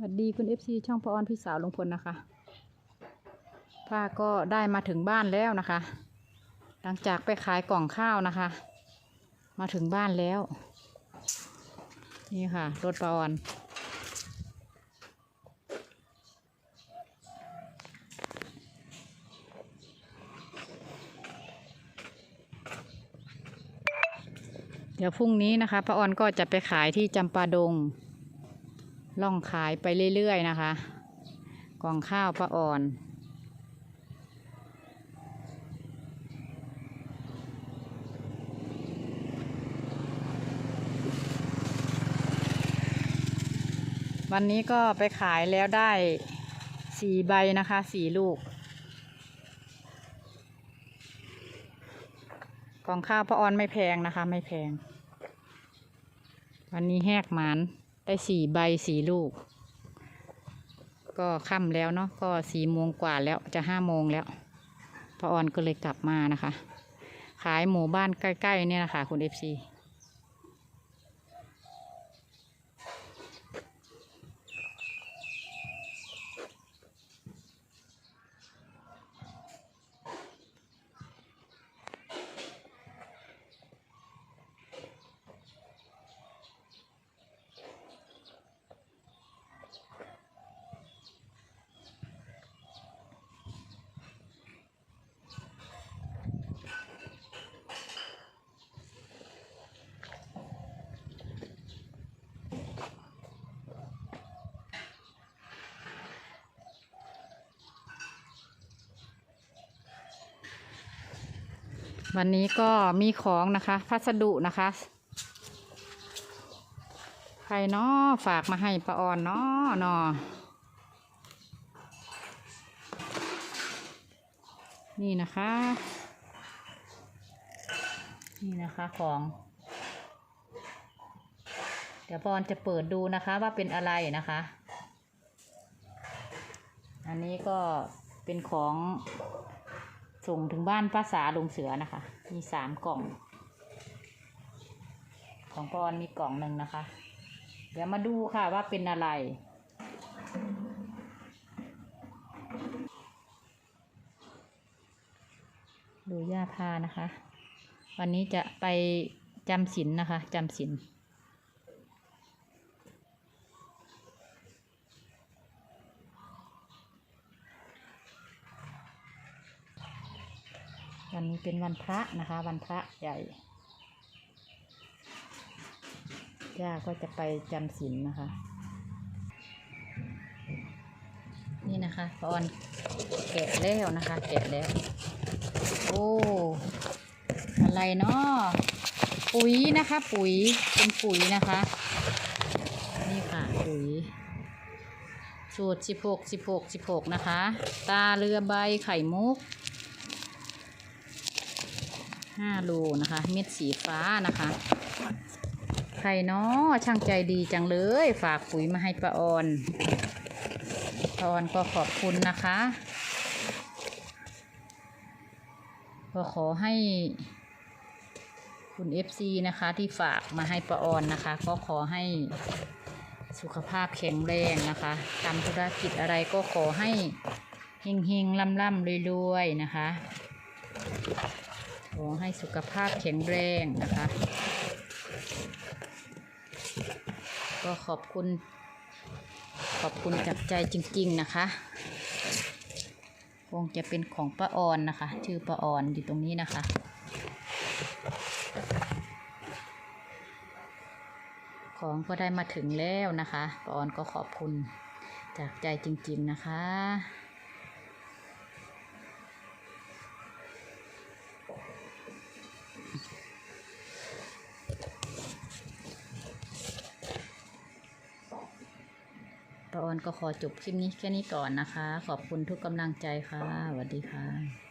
สวัสดีคุณเอฟซีช่องพอออนพี่สาวลุงพลนะคะป้าก็ได้มาถึงบ้านแล้วนะคะ หลังจากไปขายกล่องข้าวนะคะ มาถึงบ้านแล้ว นี่ค่ะ รถปาออนเดี๋ยวพรุ่งนี้นะคะป้าออนก็จะไปขายที่จำปาดง ล่องขายไปเรื่อยๆนะคะกล่องข้าวป้าอ่อน วันนี้ก็ไปขายแล้วได้สี่ใบนะคะสี่ลูกกล่องข้าวป้าอ่อนไม่แพงนะคะ ไม่แพง วันนี้แหกหมาน ได้สี่ใบสี่ลูก ก็ค่ำแล้วเนาะก็สี่โมงกว่าแล้วจะห้าโมงแล้วป้าออนก็เลยกลับมานะคะ ขายหมู่บ้านใกล้ๆเนี่ยนะคะคุณเอฟซี วันนี้ก็มีของนะคะ พัสดุนะคะ ใครเนาะฝากมาให้ป้าออนเนาะเนาะนี่นะคะ นี่นะคะของ เดี๋ยวปออนจะเปิดดูนะคะว่าเป็นอะไรนะคะ อันนี้ก็เป็นของ ส่งถึงบ้านป้าสาลงเสือนะคะ มีสามกล่อง ของปออนมีกล่องหนึ่งนะคะ เดี๋ยวมาดูค่ะว่าเป็นอะไร ดูย่าพานะคะ วันนี้จะไปจำศีลนนะคะจำศีล วันนี้เป็นวันพระนะคะ วันพระใหญ่ย่าก็จะไปจำศีลนะคะ นี่นะคะปอนแกะแล้วนะคะ แกะแล้ว โอ้อะไรเนาะปุ๋ยนะคะ ปุ๋ยเป็นปุ๋ยนะคะ นี่ค่ะปุ๋ยสูตรสิบหกสิบหกสิบหกนะคะ ตาเรือใบไข่มุก ห้าโลนะคะ เม็ดสีฟ้านะคะ ใครเนาะช่างใจดีจังเลย ฝากปุ๋ยมาให้ป้าออนป้าออนก็ขอบคุณนะคะก็ขอให้คุณ FC นะคะที่ฝากมาให้ป้าออนนะคะ ก็ขอให้สุขภาพแข็งแรงนะคะทำธุรกิจอะไรก็ขอให้เฮงเฮงๆล่ำล่ำๆรวยๆนะคะ อให้สุขภาพแข็งแรงนะคะ ก็ขอบคุณ ขอบคุณจากใจจริง ๆนะคะ คงจะเป็นของป้าออนนะคะ ชื่อป้าออนอยู่ตรงนี้นะคะของก็ได้มาถึงแล้วนะคะป้าออนก็ขอบคุณจากใจจริง ๆ นะคะ ออนก็ขอจบคลิปนี้แค่นี้ก่อนนะคะ ขอบคุณทุกกำลังใจค่ะสวัสดีค่ะ